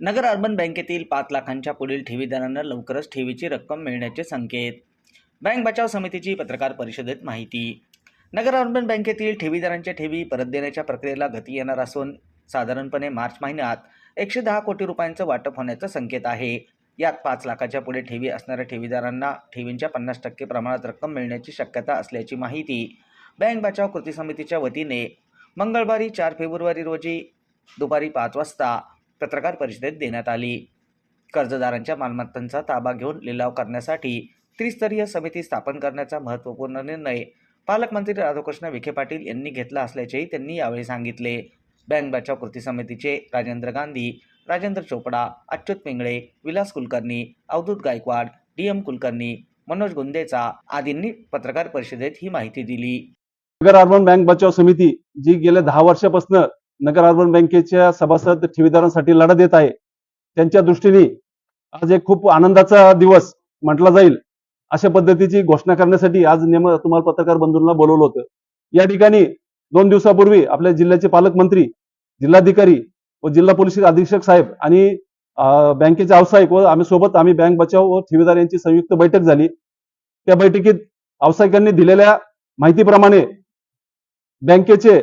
नगर urban बँकेतील पाच लाखांच्या पुढील ठेवीदारांना लवकरच ठेवीची रक्कम मिळण्याचे संकेत. बँक बचाव समितीची पत्रकार परिषदेत माहिती. नगर अर्बन बँकेतील ठेवीदारांच्या ठेवी परत देण्याच्या प्रक्रियेला गती येणार असून साधारणपणे मार्च महिन्यात एकशे दहा कोटी रुपयांचं वाटप होण्याचा संकेत आहे. यात पाच लाखाच्या पुढे ठेवी असणाऱ्या ठेवीदारांना ठेवींच्या पन्नास टक्के प्रमाणात रक्कम मिळण्याची शक्यता असल्याची माहिती बँक बचाव कृती समितीच्या वतीने मंगळवारी चार फेब्रुवारी रोजी दुपारी पाच वाजता पत्रकार परिषदेत देण्यात आली. कर्जदारांच्या मालमत्तांचा ताबा घेऊन लिलाव करण्यासाठी त्रिस्तरीय समिती स्थापन करण्याचा महत्त्वपूर्ण निर्णय पालकमंत्री राधाकृष्ण विखे पाटील यांनी घेतला असल्याचेही त्यांनी यावेळी सांगितले. बँक बचाव कृती समितीचे राजेंद्र गांधी राजेंद्र चोपडा अच्युत पिंगळे विलास कुलकर्णी अवधूत गायकवाड डी एम कुलकर्णी मनोज गुंदेचा आदींनी पत्रकार परिषदेत ही माहिती दिली. नगर अर्बन बँक बचाव समिती जी गेल्या दहा वर्षापासून नगर अर्बन बँकेच्या सभासद ठेवीदारांसाठी लढा देत आहे. त्यांच्या दृष्टीने आज एक खूप आनंदाचा दिवस म्हटला जाईल अशा पद्धतीची घोषणा करण्यासाठी आज नेम तुम्हाला पत्रकार बंधूंना बोलवलं होतं. या ठिकाणी दोन दिवसापूर्वी आपल्या जिल्ह्याचे पालकमंत्री जिल्हाधिकारी व जिल्हा पोलीस अधीक्षक साहेब आणि बँकेचे व्यावसायिक व आम्ही सोबत आम्ही बँक बचाव व ठेवीदार यांची संयुक्त बैठक झाली. त्या बैठकीत व्यावसायिकांनी दिलेल्या माहितीप्रमाणे बँकेचे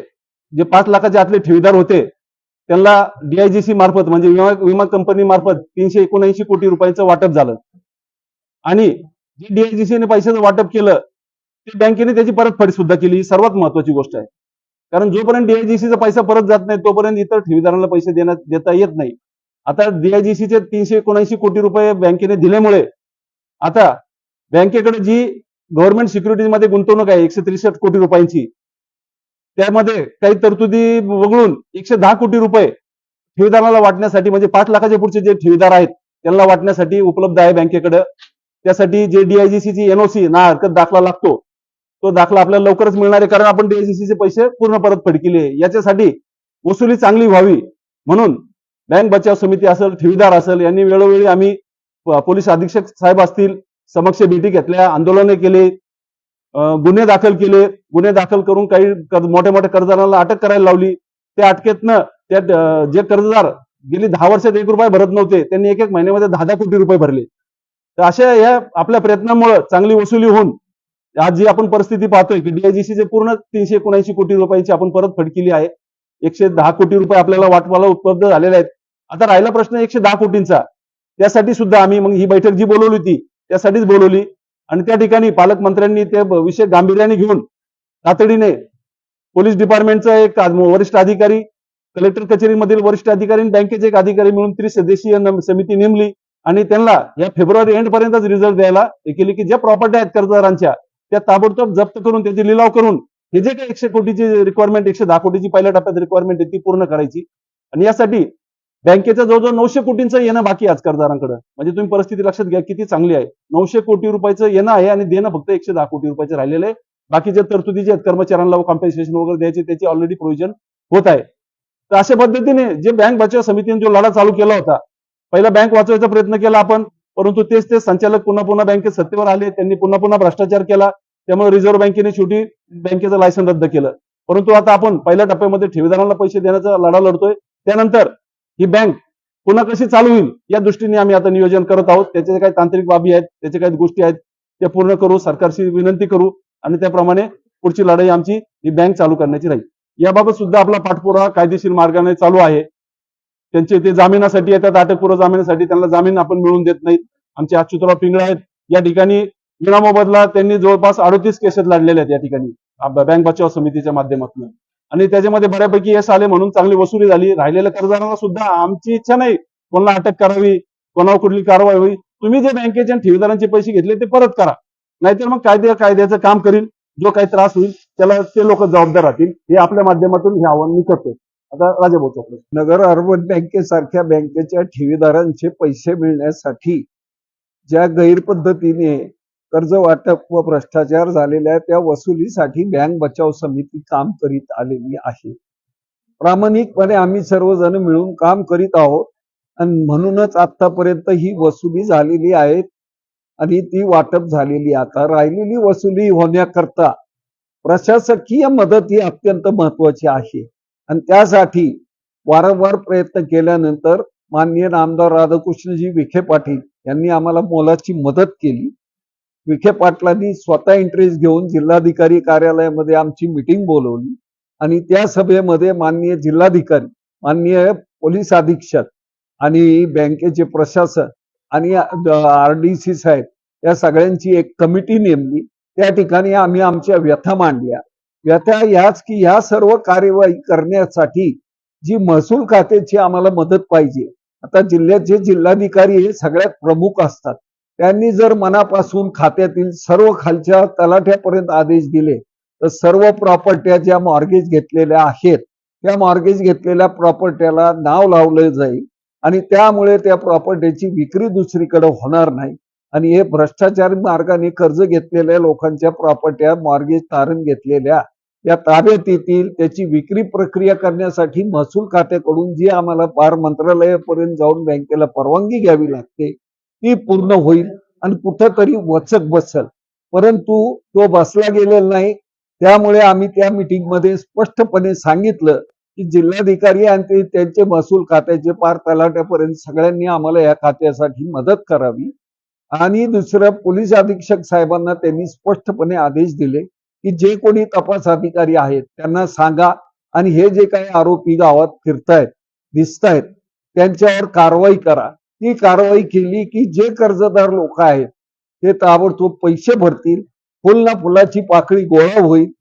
जे पाच लाखाचे आतले ठेवीदार होते त्यांना डीआयजीसी मार्फत म्हणजे विमा विमा कंपनी मार्फत तीनशे एकोणऐंशी कोटी रुपयांचं वाटप झालं. आणि जे डीआयजीसीने पैशाचं वाटप केलं ते बँकेने त्याची परतफेड सुद्धा केली. ही सर्वात महत्वाची गोष्ट आहे. कारण जोपर्यंत डीआयजीसीचा पैसा परत जात नाही तोपर्यंत इतर ठेवीदारांना पैसे देण्यात देता येत नाही. आता डीआयजीसीचे तीनशे एकोणऐंशी कोटी रुपये बँकेने दिल्यामुळे आता बँकेकडे जी गव्हर्नमेंट सिक्युरिटीजमध्ये गुंतवणूक आहे एकशे त्रेसष्ट कोटी रुपयांची त्यामध्ये काही तरतुदी वगळून एकशे दहा कोटी रुपये ठेवीदाराला वाटण्यासाठी म्हणजे पाच लाखाच्या पुढचे जे ठेवीदार आहेत त्यांना वाटण्यासाठी उपलब्ध आहे बँकेकडे. त्यासाठी जे डीआयजीसीची एनओसी ना हरकत दाखला लागतो तो दाखला आपल्याला लवकरच मिळणार आहे कारण आपण डीआयजीसीचे पैसे पूर्ण परतफेड फडकिले. याच्यासाठी वसुली चांगली व्हावी म्हणून बँक बचाव समिती असेल ठेवीदार असेल यांनी वेळोवेळी आम्ही पोलीस अधीक्षक साहेब असतील समक्ष भेटी घेतल्या आंदोलने केले गुन्हे दाखल केले. गुन्हे दाखल करून काही मोठ्या मोठ्या कर्जदारांना अटक करायला लावली. त्या अटकेतनं त्या जे कर्जदार गेली दहा वर्षात एक रुपये भरत नव्हते त्यांनी एक एक महिन्यामध्ये दहा दहा कोटी रुपये भरले. तर अशा या आपल्या प्रयत्नामुळे चांगली वसुली होऊन आज जी आपण परिस्थिती पाहतोय की डीआयजीसीचे पूर्ण तीनशे एकोणऐंशी कोटी रुपयांची आपण परत केली आहे. एकशे दहा कोटी रुपये आपल्याला वाटपाला उपलब्ध झालेले आहेत. आता राहिला प्रश्न एकशे दहा कोटींचा. त्यासाठी सुद्धा आम्ही मग ही बैठक जी बोलवली होती त्यासाठीच बोलवली. आणि त्या ठिकाणी पालकमंत्र्यांनी ते विषय गांभीर्याने घेऊन तातडीने पोलीस डिपार्टमेंटचा एक वरिष्ठ अधिकारी कलेक्टर कचेरीमधील वरिष्ठ अधिकारी आणि बँकेचे एक अधिकारी मिळून त्रिसदस्यीय समिती नेमली आणि त्यांना या फेब्रुवारी एंड पर्यंतच रिझल्ट द्यायला हे केली की ज्या प्रॉपर्टी आहेत कर्जदारांच्या त्या ताबडतोब जप्त करून त्याचे लिलाव करून हे जे काही एकशे कोटीची रिक्वायरमेंट एकशे दहा कोटीची पहिल्या टप्प्यात रिक्वायरमेंट आहे ती पूर्ण करायची. आणि यासाठी बँकेचा जवळजवळ नऊशे कोटींचं येणं बाकी आज कर्जदारांकडे म्हणजे तुम्ही परिस्थिती लक्षात घ्या किती चांगली आहे. नऊशे कोटी रुपयाचं येणं आहे आणि देणं फक्त एकशे दहा कोटी रुपयाचे राहिलेलं आहे. बाकीचे तरतुदी जे आहेत कर्मचाऱ्यांना कॉम्पेन्सेशन वगैरे द्यायचे त्याची ऑलरेडी प्रोव्हिजन होत आहे. तर अशा पद्धतीने जे बँक बचाव समितीने जो लढा चालू केला होता पहिला बँक वाचवायचा प्रयत्न केला आपण परंतु तेच तेच संचालक पुन्हा पुन्हा बँकेत सत्तेवर आले त्यांनी पुन्हा पुन्हा भ्रष्टाचार केला त्यामुळे रिझर्व्ह बँकेने शेवटी बँकेचं लायसन रद्द केलं. परंतु आता आपण पहिल्या टप्प्यामध्ये ठेवीदारांना पैसे देण्याचा लढा लढतोय. त्यानंतर ही बँक पुन्हा कशी चालू होईल या दृष्टीने आम्ही आता नियोजन करत आहोत. त्याचे काही तांत्रिक बाबी आहेत त्याचे काही गोष्टी आहेत त्या पूर्ण करू सरकारशी विनंती करू आणि त्याप्रमाणे पुढची लढाई आमची ही बँक चालू करण्याची राहील. याबाबत सुद्धा आपला पाठपुरावा कायदेशीर मार्गाने चालू आहे. त्यांचे ते जामिनासाठी येतात अटकपूर्व जामिनासाठी त्यांना जामीन आपण मिळवून देत नाहीत. आमचे अच्युतराव पिंगळे आहेत. या ठिकाणी विनामोबदला त्यांनी जवळपास अडतीस केसेस लढलेल्या आहेत या ठिकाणी बँक बचाव समितीच्या माध्यमातून. आणि त्याच्यामध्ये बऱ्यापैकी यश आले म्हणून चांगली वसुली झाली. राहिलेल्या कर्जदारांना सुद्धा आमची इच्छा नाही कोणाला अटक करावी कोणावर कुठली कारवाई होईल. तुम्ही जे बँकेचे आणि ठेवीदारांचे पैसे घेतले ते परत करा. नाहीतर मग कायदे कायद्याचं काम करील जो काही त्रास होईल त्याला ते लोक जबाबदार राहतील. हे आपल्या माध्यमातून हे आव्हान मी करतो आता राजा भाऊ नगर अर्बन बँकेसारख्या बँकेच्या ठेवीदारांचे पैसे मिळण्यासाठी ज्या गैरपद्धतीने कर्ज वाटप व भ्रष्टाचार झालेल्या त्या वसुलीसाठी बँक बचाव समिती काम करीत आलेली आहे. प्रामाणिकपणे आम्ही सर्वजण मिळून काम करीत आहोत आणि म्हणूनच आतापर्यंत ही वसुली झालेली आहे आणि ती वाटप झालेली आता राहिलेली वसुली होण्याकरता प्रशासकीय मदत ही अत्यंत महत्वाची आहे. आणि त्यासाठी वारंवार प्रयत्न केल्यानंतर माननीय आमदार राधाकृष्णजी विखे पाटील यांनी आम्हाला मोलाची मदत केली. विखे पाटलांनी स्वतः इंटरेस्ट घेऊन जिल्हाधिकारी कार्यालयामध्ये आमची मिटिंग बोलवली. आणि त्या सभेमध्ये माननीय जिल्हाधिकारी माननीय पोलीस अधीक्षक आणि बँकेचे प्रशासन आणि आर डी सी साहेब या सगळ्यांची एक कमिटी नेमली. त्या ठिकाणी आम्ही आमच्या व्यथा मांडल्या. व्यथा याच की ह्या सर्व कार्यवाही करण्यासाठी जी महसूल खात्याची आम्हाला मदत पाहिजे. आता जिल्ह्याचे जिल्हाधिकारी हे सगळ्यात प्रमुख असतात. त्यांनी जर मनापासून खात्यातील सर्व खालच्या तलाठ्यापर्यंत आदेश दिले तर सर्व प्रॉपर्ट्या ज्या मॉर्गेज घेतलेल्या आहेत त्या मॉर्गेज घेतलेल्या प्रॉपर्ट्याला नाव लावलं जाईल आणि त्यामुळे त्या प्रॉपर्टीची विक्री दुसरीकडे होणार नाही. आणि हे भ्रष्टाचार मार्गाने कर्ज घेतलेल्या लोकांच्या प्रॉपर्ट्या मॉर्गेज तारण घेतलेल्या या ताब्यात येतील त्याची विक्री प्रक्रिया करण्यासाठी महसूल खात्याकडून जी आम्हाला पार मंत्रालयापर्यंत जाऊन बँकेला परवानगी घ्यावी लागते ती पूर्ण होईल आणि कुठंतरी वचक बसल. परंतु तो बसला गेलेला नाही. त्यामुळे आम्ही त्या मीटिंगमध्ये स्पष्टपणे सांगितलं की जिल्हाधिकारी आणि ते त्यांचे महसूल खात्याचे पार तलाट्यापर्यंत सगळ्यांनी आम्हाला या खात्यासाठी मदत करावी. आणि दुसरं पोलीस अधीक्षक साहेबांना त्यांनी स्पष्टपणे आदेश दिले की जे कोणी तपास अधिकारी आहेत त्यांना सांगा आणि हे जे काही आरोपी गावात फिरतायत दिसतायत त्यांच्यावर कारवाई करा. ती कारवाई केली की जे कर्जदार लोक आहेत ते ताबडतोब पैसे भरतील फुल ना फुलाची पाकळी गोळा होईल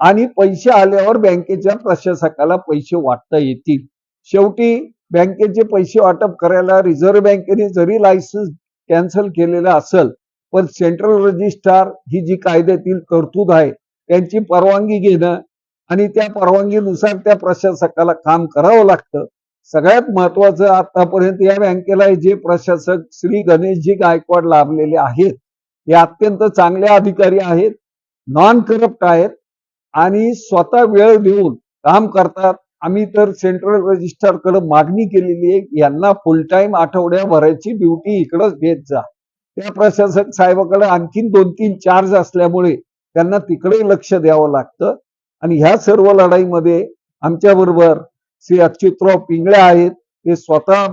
आणि पैसे आल्यावर बँकेच्या प्रशासकाला पैसे वाटता येतील. शेवटी बँकेचे पैसे वाटप करायला रिझर्व्ह बँकेने जरी लायसन्स कॅन्सल केलेलं असेल पण सेंट्रल रजिस्ट्रार ही जी कायद्यातील तरतूद आहे त्यांची परवानगी घेणं आणि त्या परवानगीनुसार त्या प्रशासकाला काम करावं लागतं सगळ्यात महत्वाचं आतापर्यंत या बँकेला जे प्रशासक श्री गणेशजी गायकवाड लाभलेले आहेत हे अत्यंत चांगले अधिकारी आहेत नॉन करप्ट आहेत आणि स्वतः वेळ देऊन काम करतात. आम्ही तर सेंट्रल रजिस्ट्रारकडे मागणी केलेली आहे यांना फुल टाइम आठवड्या भरायची ड्युटी इकडंच घेत जा. त्या प्रशासक साहेबाकडे आणखीन दोन तीन चार्ज असल्यामुळे त्यांना तिकडे लक्ष द्यावं लागतं. आणि ह्या सर्व लढाईमध्ये आमच्या बरोबर श्री अच्युतराव पिंगळे आहेत ते स्वतः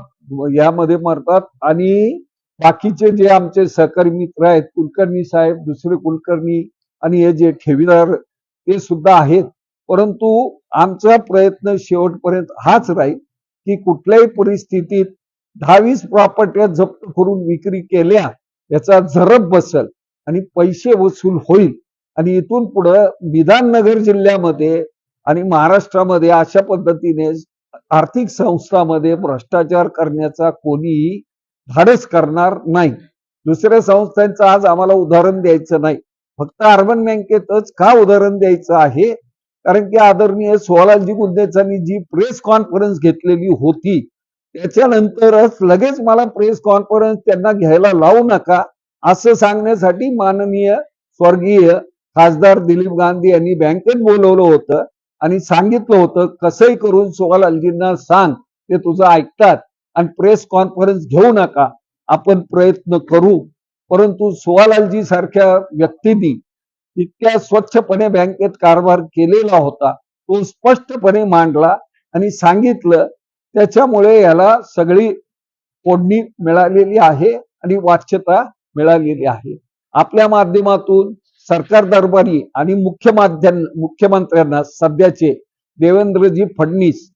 यामध्ये मरतात. आणि बाकीचे जे आमचे सहकारी मित्र आहेत कुलकर्णी साहेब दुसरे कुलकर्णी आणि हे जे ठेवीदार ते सुद्धा आहेत. परंतु आमचा प्रयत्न शेवटपर्यंत हाच राहील की कुठल्याही परिस्थितीत दहावीस प्रॉपर्ट्या जप्त करून विक्री केल्या याचा झरप बसल आणि पैसे वसूल होईल. आणि इथून पुढं विधाननगर जिल्ह्यामध्ये आणि महाराष्ट्रामध्ये अशा पद्धतीने आर्थिक संस्थामध्ये भ्रष्टाचार करण्याचा कोणीही धाडस करणार नाही. दुसऱ्या संस्थांचं आज आम्हाला उदाहरण द्यायचं नाही. फक्त अर्बन बँकेतच का उदाहरण द्यायचं आहे? कारण की आदरणीय सोहलालजी गुंदेचांनी जी प्रेस कॉन्फरन्स घेतलेली होती त्याच्यानंतरच लगेच मला प्रेस कॉन्फरन्स त्यांना घ्यायला लावू नका असं सांगण्यासाठी माननीय स्वर्गीय खासदार दिलीप गांधी यांनी बँकेत बोलवलं होतं. आणि सांगितलं होतं कसंही करून सोहलालजींना सांग ते तुझं ऐकतात. आणि प्रेस कॉन्फरन्स घेऊ नका. आपण प्रयत्न करू. परंतु सोहालालजी सारख्या व्यक्तींनी इतक्या स्वच्छपणे बँकेत कारभार केलेला होता तो स्पष्टपणे मांडला आणि सांगितलं त्याच्यामुळे याला सगळी फोडणी मिळालेली आहे आणि वाच्यता मिळालेली आहे. आपल्या माध्यमातून सरकार दरबारी आणि मुख्य माध्यम मुख्यमंत्र्यांना सध्याचे देवेंद्रजी फडणवीस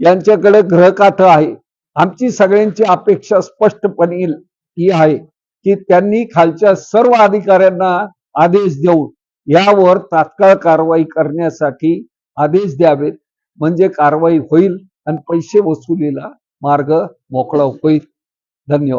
यांच्याकडे ग्रहकाठ आहे. आमची सगळ्यांची अपेक्षा स्पष्टपणे ही आहे की त्यांनी खालच्या सर्व अधिकाऱ्यांना आदेश देऊन यावर तात्काळ कारवाई करण्यासाठी आदेश द्यावेत. म्हणजे कारवाई होईल आणि पैसे वसुलीला मार्ग मोकळा होईल. धन्यवाद.